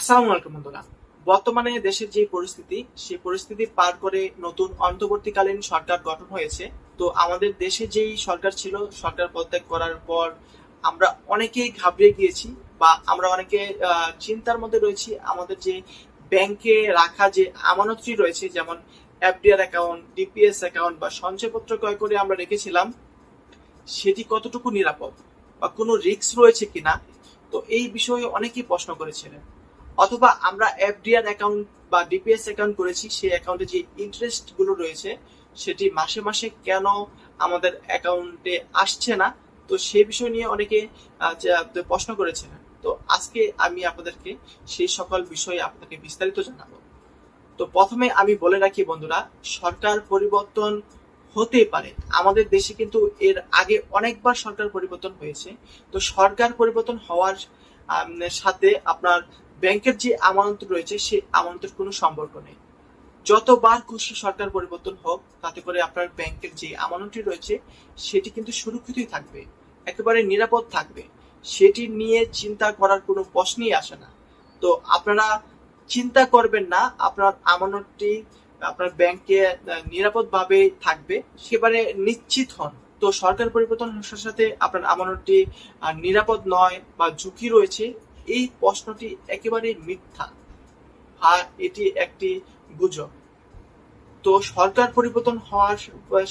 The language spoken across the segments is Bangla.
আসসালামু আলাইকুম বন্ধুরা। বর্তমানে দেশের যে পরিস্থিতি সেই পরিস্থিতি পার করে নতুন অন্তর্বর্তীকালীন সরকার গঠন হয়েছে। তো আমাদের দেশে যেই সরকার ছিল, সরকার পদত্যাগ করার পর আমরা অনেকেই ঘাবড়ে গিয়েছি বা আমরা অনেকে চিন্তার মধ্যে রয়েছি। আমাদের যে ব্যাংকে রাখা যে আমানতটি রয়েছে, যেমন এফডিআর অ্যাকাউন্ট ডিপিএস অ্যাকাউন্ট বা সঞ্চয়পত্র ক্রয় করে আমরা রেখেছিলাম, সেটি কতটুকু নিরাপদ বা কোনো রিস্ক রয়েছে কিনা? তো এই বিষয়ে অনেকেই প্রশ্ন করেছিলেন। অথবা আমরা এফডিআর অ্যাকাউন্ট বা ডিপিএস অ্যাকাউন্ট করেছি, সেই অ্যাকাউন্টে যে ইন্টারেস্টগুলো রয়েছে, সেটি মাসে মাসে কেন আমাদের অ্যাকাউন্টে আসছে না? তো সেই বিষয় নিয়ে অনেকে প্রশ্ন করেছিলেন তো আজকে আমি আপনাদেরকে সেই সকল বিষয়ে আপনাকে বিস্তারিত জানাব। তো প্রথমে আমি বলে রাখি বন্ধুরা, সরকার পরিবর্তন হতে পারে। আমাদের দেশে কিন্তু এর আগে অনেকবার সরকার পরিবর্তন হয়েছে। তো সরকার পরিবর্তন হওয়ার সাথে আপনার ব্যাংকের যে আমানত রয়েছে সেই আমানতের কোনো সম্পর্ক নেই। যতবার খুশি সরকার পরিবর্তন হোক, তাতে করে আপনার ব্যাংকের যে আমানতটি রয়েছে, সেটি কিন্তু সুরক্ষিতই থাকবে, একেবারে নিরাপদ থাকবে। সেটি নিয়ে চিন্তা করার কোনো প্রশ্নই আসে না। তো আপনারা চিন্তা করবেন না, আপনার আমানতটি আপনার ব্যাংকে নিরাপদভাবে থাকবে। সেবারে নিশ্চিত হন। তো সরকার পরিবর্তন সাথে আপনার আমানতটি নিরাপদ নয় বা ঝুঁকি রয়েছে এই প্রশ্নটি একেবারে মিথ্যা। আর এটি একটি গুজব। তো সরকার পরিবর্তন হওয়ার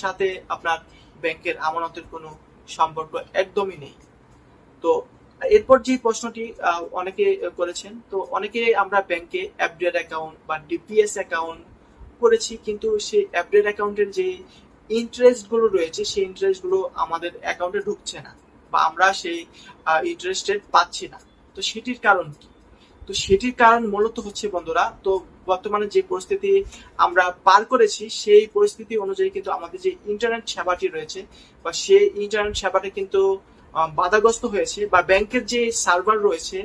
সাথে আপনার ব্যাংকের আমানতের কোনো সম্পর্ক একদমই নেই। তো এরপর যে প্রশ্নটি অনেকে করেছেন, তো অনেকে আমরা ব্যাংকে এফডিআর অ্যাকাউন্ট বা ডিপিএস অ্যাকাউন্ট করেছি, কিন্তু সেই এফডিআর অ্যাকাউন্টের যে ইন্টারেস্টগুলো রয়েছে, সেই ইন্টারেস্টগুলো আমাদের অ্যাকাউন্টে ঢুকছে না বা আমরা সেই ইন্টারেস্ট রেট পাচ্ছি না। তো সেটির কারণ কি? তো সেটির কারণ মূলত হচ্ছে বন্ধুরা, তো বর্তমানে যে পরিস্থিতি আমরা পার করেছি, সেই পরিস্থিতি অনুযায়ী কিন্তু আমাদের যে ইন্টারনেট সেবাটি রয়েছে বা সেই ইন্টারনেট সেবাটি কিন্তু বাধাগ্রস্ত হয়েছে বা ব্যাংকের যে সার্ভার রয়েছে,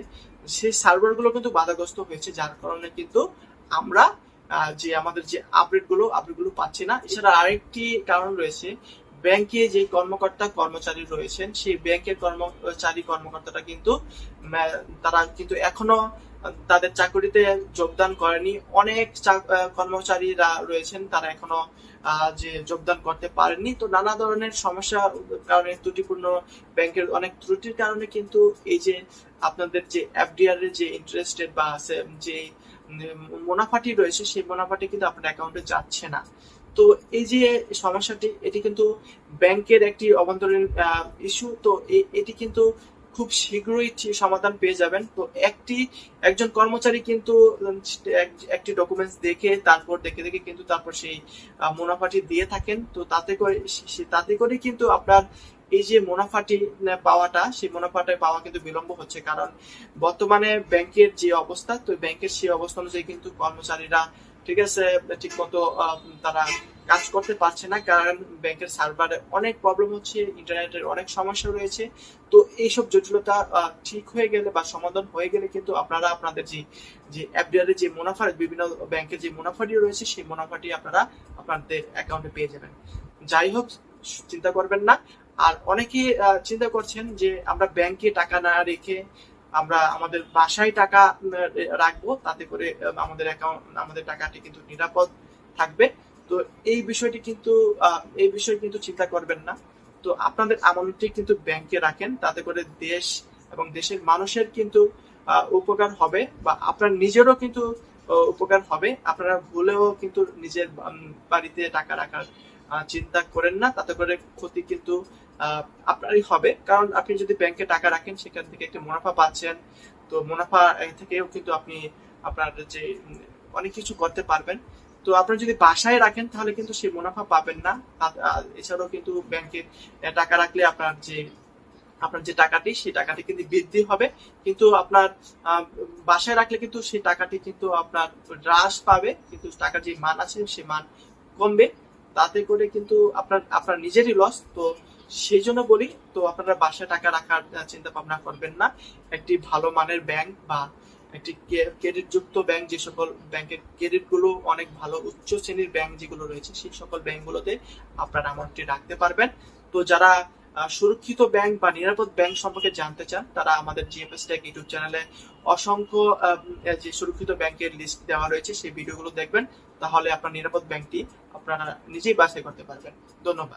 সেই সার্ভারগুলো কিন্তু বাধাগ্রস্ত হয়েছে, যার কারণে কিন্তু আমরা যে আমাদের যে আপডেটগুলো আপডেটগুলো পাচ্ছি না। এছাড়া আরেকটি কারণ রয়েছে ব্যাংকে যে কর্মকর্তা, কর্মচারী রয়েছেন, সেই ব্যাংকের কর্মচারী কর্মকর্তারা কিন্তু তারা কিন্তু এখনও তাদের চাকরিতে যোগদান করেনি। অনেক কর্মচারীরা রয়েছেন, তারা এখনও যে যোগদান করতে পারেননি। তো নানা ধরনের সমস্যা কারণে, ত্রুটিপূর্ণ ব্যাংকের অনেক ত্রুটির কারণে কিন্তু এই যে আপনাদের যে এফডিআর এর যে ইন্টারেস্টেড বা, সে- যে মুনাফাটি রয়েছে, সেই মুনাফাটি কিন্তু আপনার অ্যাকাউন্টে যাচ্ছে না। তো এই যে সমস্যাটি, এটি কিন্তু ব্যাংকের একটি অভ্যন্তরীণ ইস্যু তো এটি কিন্তু খুব শীঘ্রই সমাধান পেয়ে যাবেন। তো একটি, একজন কর্মচারী কিন্তু একটি ডকুমেন্টস দেখে, তারপর দেখে দেখে কিন্তু তারপর সেই মুনাফাটি দিয়ে থাকেন। তো তাতে করে তাতে করে কিন্তু আপনার এই যে মুনাফাটি পাওয়াটা, সেই মুনাফাটা পাওয়া কিন্তু বিলম্ব হচ্ছে। কারণ বর্তমানে ব্যাংকের যে অবস্থা, তো ব্যাংকের সেই অবস্থা অনুযায়ী কিন্তু কর্মচারীরা ঠিক আছে ঠিক মতো তারা কাজ করতে পারছে না কারণ ব্যাংকের সার্ভারে অনেক প্রবলেম হচ্ছে ইন্টারনেটের অনেক সমস্যা রয়েছে। তো এইসব জটিলতা ঠিক হয়ে গেলে বা সমাধান হয়ে গেলে কিন্তু আপনারা আপনাদের যে যে এফডিআর এর যে মুনাফা, বিভিন্ন ব্যাংকের যে মুনাফাটি রয়েছে, সেই মুনাফাটি আপনারা আপনাদের অ্যাকাউন্টে পেয়ে যাবেন। যাই হোক, চিন্তা করবেন না। আর অনেকে চিন্তা করছেন যে আমরা ব্যাংকে টাকা না রেখে আমরা আমাদের বাসায় টাকা রাখব, তাতে করে আমাদের অ্যাকাউন্ট আমাদের টাকাটি কিন্তু নিরাপদ থাকবে। তো এই বিষয়টি কিন্তু এই বিষয়ে কিন্তু চিন্তা করবেন না। তো আপনাদের আমানতটি কিন্তু ব্যাংকে রাখেন, তাতে করে দেশ এবং দেশের মানুষের কিন্তু উপকার হবে বা আপনার নিজেরও কিন্তু উপকার হবে। আপনারা ভুলেও কিন্তু নিজের বাড়িতে টাকা রাখার চিন্তা করেন না। তাতে করে ক্ষতি কিন্তু আপনারই হবে। কারণ আপনি যদি ব্যাংকে টাকা রাখেন, সেখান থেকে একটা মুনাফা পাচ্ছেন। তো মুনাফা থেকেও কিন্তু আপনি আপনার যে, অনেক কিছু করতে পারবেন। তো আপনারা যদি বাসায় রাখেন, তাহলে কিন্তু সেই মুনাফা পাবেন না। এছাড়াও কিন্তু ব্যাংকে টাকা রাখলে আপনার যে আপনার যে টাকাটি, সেই টাকাটি কিন্তু বৃদ্ধি হবে। কিন্তু আপনার বাসায় রাখলে কিন্তু সেই টাকাটি কিন্তু আপনার হ্রাস পাবে। কিন্তু টাকার যে মান আছে, সেই মান কমবে। তাতে করে কিন্তু আপনার আপনার নিজেরই লস তো সেই জন্য বলি, তো আপনারা বাসায় টাকা রাখার চিন্তা ভাবনা করবেন না। একটি ভালো মানের ব্যাংক বা একটি ক্রেডিট যুক্ত ব্যাংক যে সকল ব্যাংকের ক্রেডিটগুলো অনেক ভালো উচ্চ শ্রেণির ব্যাংক যেগুলো রয়েছে, সেই সকল ব্যাংকগুলোতে আপনার অ্যামাউন্টটি রাখতে পারবেন। তো যারা সুরক্ষিত ব্যাংক বা নিরাপদ ব্যাংক সম্পর্কে জানতে চান, তারা আমাদের জিএফএস টেক ইউটিউব চ্যানেলে অসংখ্য যে সুরক্ষিত ব্যাংকের লিস্ট দেওয়া রয়েছে, সেই ভিডিওগুলো দেখবেন। তাহলে আপনার নিরাপদ ব্যাংকটি আপনারা নিজেই বাছাই করতে পারবেন। ধন্যবাদ।